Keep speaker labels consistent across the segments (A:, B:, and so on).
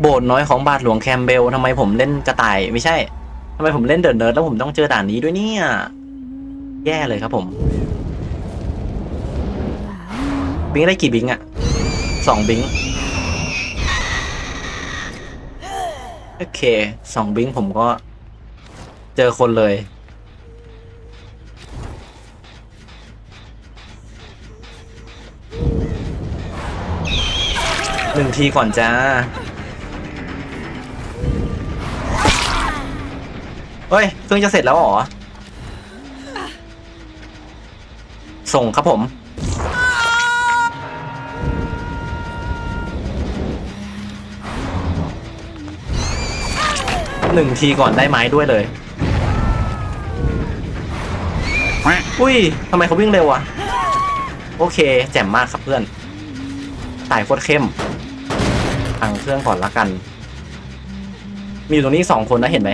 A: โบสถ์น้อยของบาทหลวงแคมเบลทำไมผมเล่นกระต่าย ไม่ใช่ทำไมผมเล่นเดินเนิร์ดแล้วผมต้องเจอด่านนี้ด้วยเนี่ย แย่เลยครับผม บิงได้กี่บิงอะสองบิงโอเคสองบิงผมก็ เจอคนเลยหนึ่งทีก่อนจ้า เฮ้ยเครื่องจะเสร็จแล้วเหรอ ส่งครับผม หนึ่งทีก่อนได้ไม้ด้วยเลย อุ้ยทำไมเขาวิ่งเร็วอะโอเค แจ่มมากครับเพื่อนสายโคตรเข้มพังเครื่องก่อนละกัน มีอยู่ตรงนี้สองคนนะเห็นไหม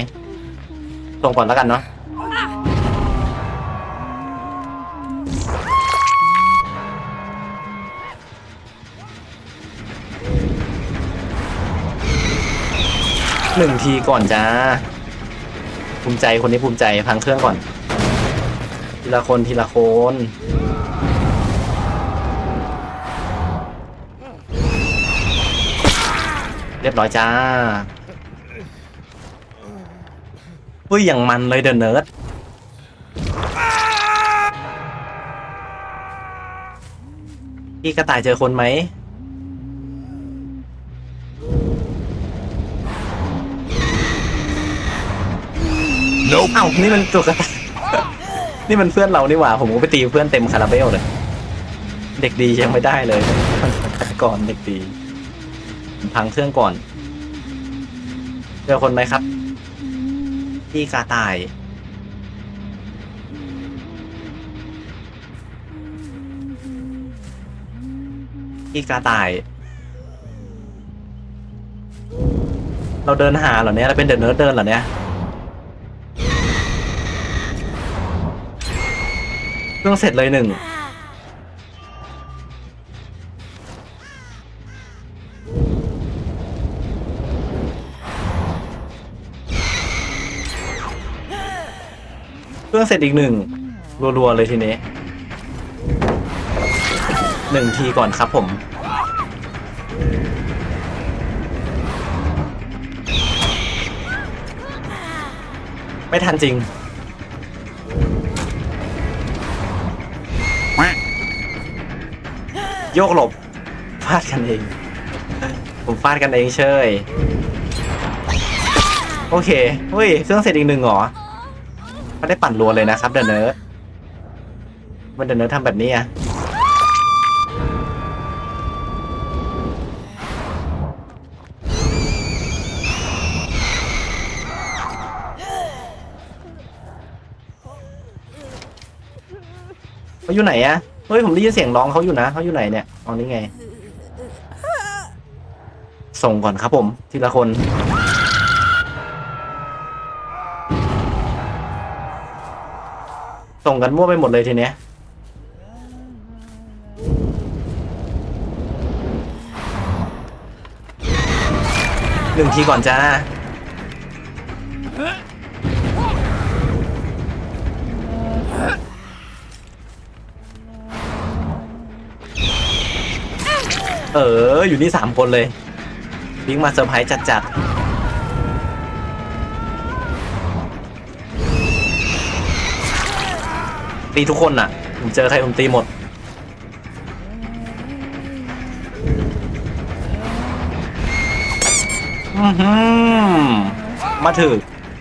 A: ส่งก่อนและกันเนาะหนึ่งทีก่อนจ้า ภูมิใจคนนี้ภูมิใจพังเครื่องก่อน ทีละคนทีละคนเรียบร้อยจ้า อุ้ยอย่างมันเลยเดอะเนิร์ดพี่กระต่ายเจอคนไหม
B: Nope.
A: เอ้านี่มันตัวกระต่าย นี่มันเพื่อนเรานี่หว่า ผมก็ไปตีเพื่อนเต็มคาราเบลเลย เด็กดียังไม่ได้เลยก่อนเด็กดีผมพังเครื่องก่อน เจอคนไหมครับ พี่กาตาย พี่กาตาย เราเดินหาเหรอเนี่ยเราเป็นเดินเนิร์ดเดินเหรอเนี่ยเครื่องเสร็จเลยหนึ่ง เครื่องเสร็จอีกหนึ่งรัวๆเลยทีนี้หนึ่งทีก่อนครับผม ไม่ทันจริงโยกหลบฟาดกันเอง ผมฟาดกันเองเชย โอเค เฮ้ย เครื่องเสร็จอีกหนึ่งเหรอ ไม่ได้ปั่นรัวเลยนะครับเดนเนอร์มันเดนเนอร์ทำแบบนี้อะเขาอยู่ไหนอะเฮ้ยผมได้ยินเสียงร้องเขาอยู่นะเขาอยู่ไหนเนี่ยเอานี่ไง ส่งก่อนครับผม ทีละคน ส่งกันมั่วไปหมดเลยทีเนี้ยหนึ่งทีก่อนจ้าเออ อยู่นี่สามคนเลยวิ่งมาเซอร์ไพรส์จัดๆ ตีทุกคนน่ะ ผมเจอใครผมตีหมด อือหือมาถือ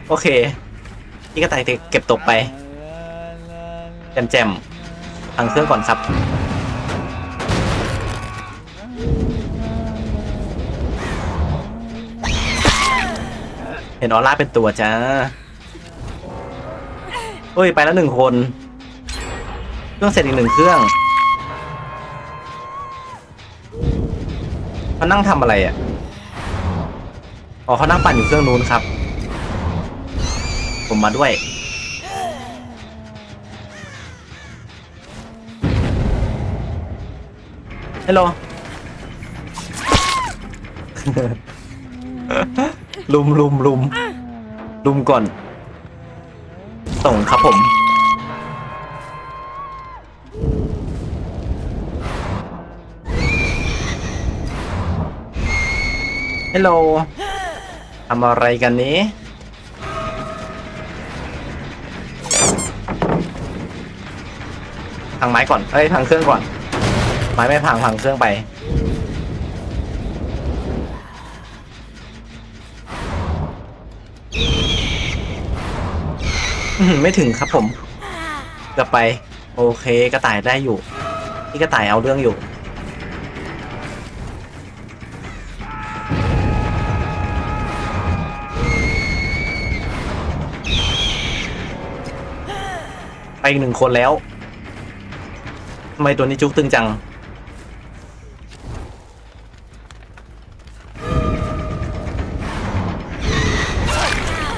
A: โอเค พี่กระต่ายเก็บตกไป แจมแจมๆพังเครื่องก่อนครับ เห็นออร่าเป็นตัวจ้าเฮ้ย ไปแล้วหนึ่งคน รื่องเสร็จอีกหนึ่งเครื่องเขานั่งทำอะไรอะ อ๋อเขานั่งปั่นอยู่เครื่องนู้นครับ ผมมาด้วย ฮัลโหล ลุมลุมลุมลุมก่อน ส่งครับผม ฮัลโหลทำอะไรกันนี้พังไม้ก่อน เอ้ยพังเครื่องก่อน ไม้ไม่พังพังเครื่องไป ไม่ถึงครับผมกลับไป โอเคกระต่ายได้อยู่ ที่กระต่ายเอาเรื่องอยู่ ไปอีกหนึ่งคนแล้วทำไมตัวนี้จุกตึงจัง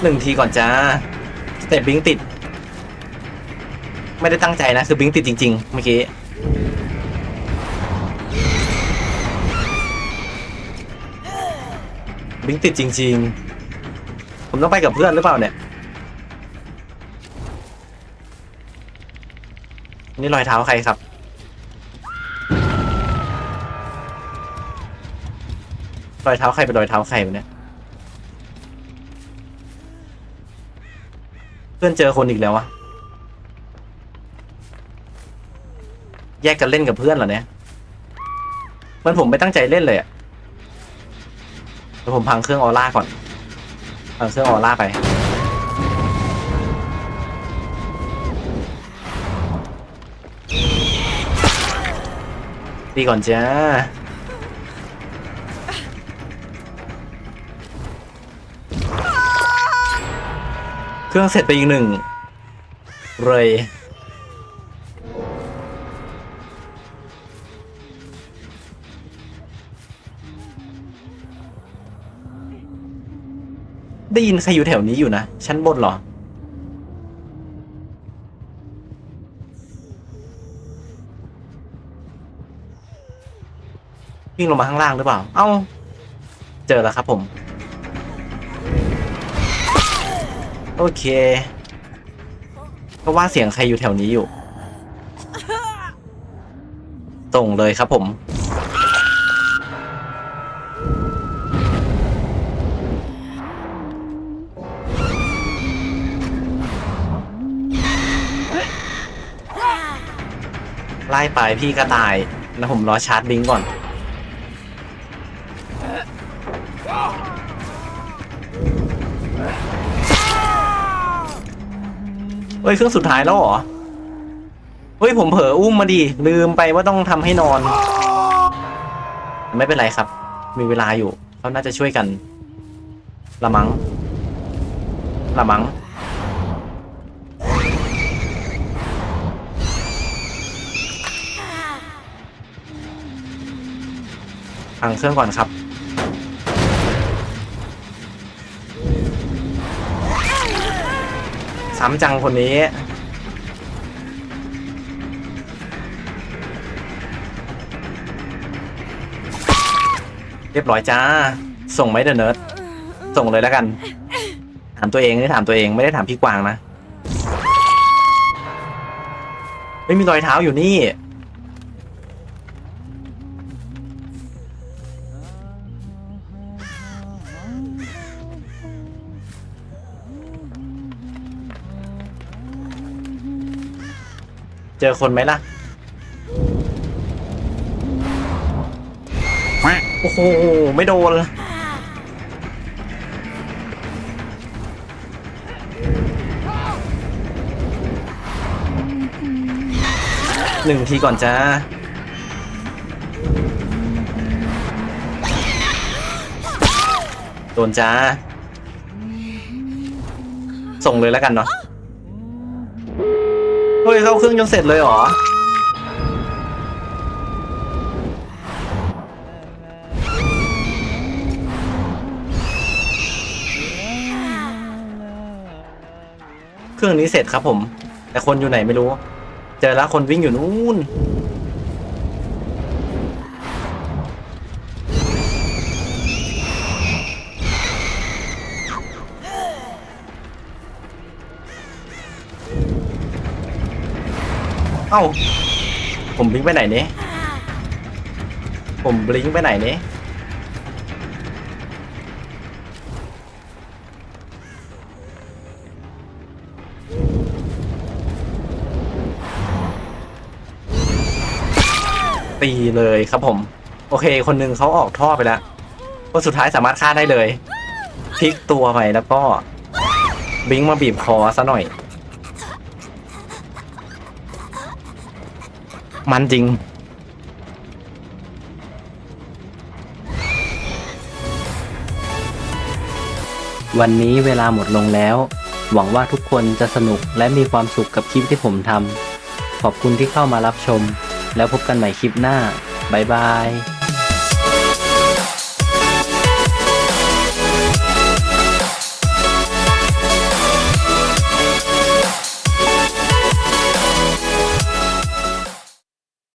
A: หนึ่งทีก่อนจ้าสเต็ปบิงติด ไม่ได้ตั้งใจนะ คือบิงติดจริง ๆ เมื่อกี้บิงติดจริง ๆ ผมต้องไปกับเพื่อนหรือเปล่าเนี่ย นี่รอยเท้าใครครับ รอยเท้าใครเป็นรอยเท้าใครวะเนี่ย เพื่อนเจอคนอีกแล้ววะ แยกกันเล่นกับเพื่อนเหรอเนี่ย มันผมไม่ตั้งใจเล่นเลยอะเดี๋ยวผมพังเครื่องออร่าก่อน พังเครื่องออร่าไป ดีก่อนจ้าเครื่องเสร็จไปอีกหนึ่งเลยได้ยินใครอยู่แถวนี้อยู่นะชั้นบนหรอ วิ่งลงมาข้างล่างหรือเปล่า เอ้า เจอแล้วครับผม โอเค ก็ว่าเสียงใครอยู่แถวนี้อยู่ตรงเลยครับผม ไล่ไปพี่กระต่าย แล้วผมรอชาร์จบิงก่อน เฮ้ยเครื่องสุดท้ายแล้วเหรอ เฮ้ยผมเผลออุ้มมาดิลืมไปว่าต้องทำให้นอน ไม่เป็นไรครับ มีเวลาอยู่เขาน่าจะช่วยกัน ละมัง ละมัง พังเครื่องก่อนครับ ซ้ำจังคนนี้ เรียบร้อยจ้า ส่งไหมเดอะเนิร์ดส่งเลยแล้วกัน ถามตัวเองนี่ถามตัวเองไม่ได้ถามพี่กวางนะไม่มีรอยเท้าอยู่นี่ เจอคนไหมล่ะ โอ้โห ไม่โดนหนึ่งทีก่อนจ้า โดนจ้า ส่งเลยแล้วกันเนาะ เฮ้ยเข้าเครื่องจนเสร็จเลยเหรอ เครื่องนี้เสร็จครับผม แต่คนอยู่ไหนไม่รู้ เจอแล้วคนวิ่งอยู่นู้น อ้า ผมบลิงก์ไปไหนเนี้ผมบลิงก์ไปไหนเนี้ตีเลยครับผม โอเค คนหนึงเขาออกท่อไปแล้วคนสุดท้ายสามารถฆ่าได้เลยพลิกตัวไปแล้วก็บลิงมาบีบคอซะหน่อย มันจริง
C: วันนี้เวลาหมดลงแล้ว หวังว่าทุกคนจะสนุกและมีความสุขกับคลิปที่ผมทำขอบคุณที่เข้ามารับชม แล้วพบกันใหม่คลิปหน้า บ๊ายบาย